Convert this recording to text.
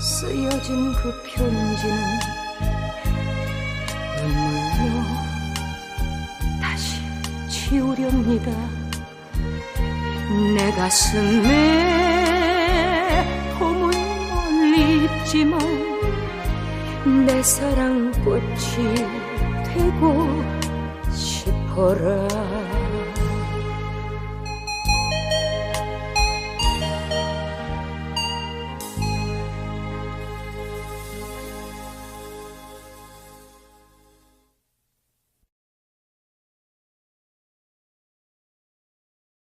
쓰여진 그 편지는 눈물로 다시 지우렵니다. 내 가슴에 봄은 멀리 있지만 내 사랑 꽃이 되고 싶어라